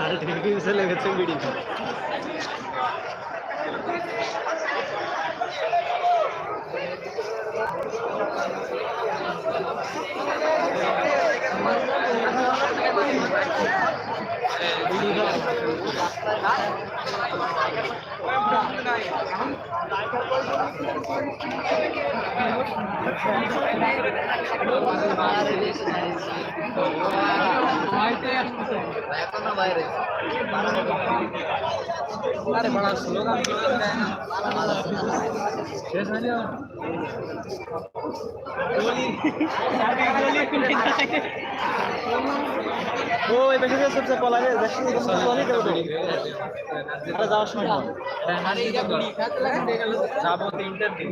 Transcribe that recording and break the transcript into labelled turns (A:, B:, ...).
A: আরে ঠিক আছে লেগেছে বিড়ি আরে বড় ও এই বেশি সবচেয়ে কলা রে বেশি আরে যাওয়ার সময় বল। যাব তিনটের দিন।